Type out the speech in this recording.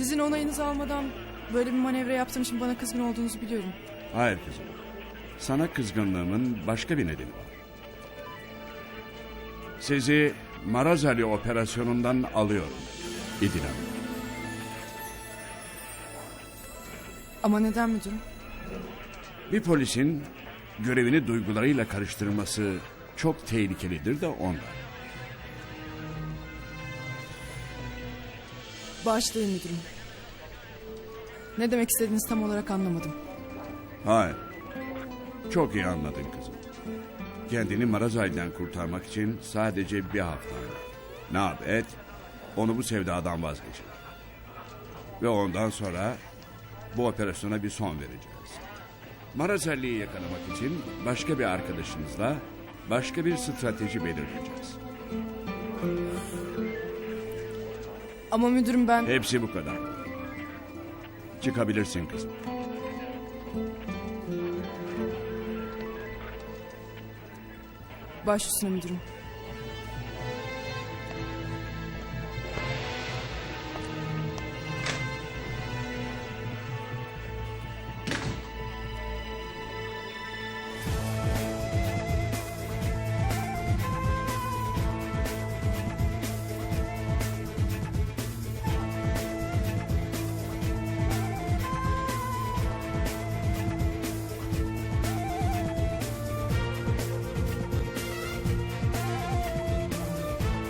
Sizin onayınızı almadan böyle bir manevra yaptığım için bana kızgın olduğunuzu biliyorum. Hayır kızım. Sana kızgınlığımın başka bir nedeni var. Sizi Marazali operasyonundan alıyorum. İdil Hanım. Ama neden müdürüm? Bir polisin görevini duygularıyla karıştırması çok tehlikelidir de ondan. Bağışlayın müdürüm. Ne demek istediğinizi tam olarak anlamadım. Hayır. Çok iyi anladın kızım. Kendini Marazali'den kurtarmak için sadece bir hafta. Ne yap et, onu bu sevdadan vazgeçir. Ve ondan sonra bu operasyona bir son vereceğiz. Marazali'yi yakalamak için başka bir arkadaşınızla başka bir strateji belirleyeceğiz. Ama müdürüm ben... Hepsi bu kadar. Çıkabilirsin kızım. Baş üstüne müdürüm.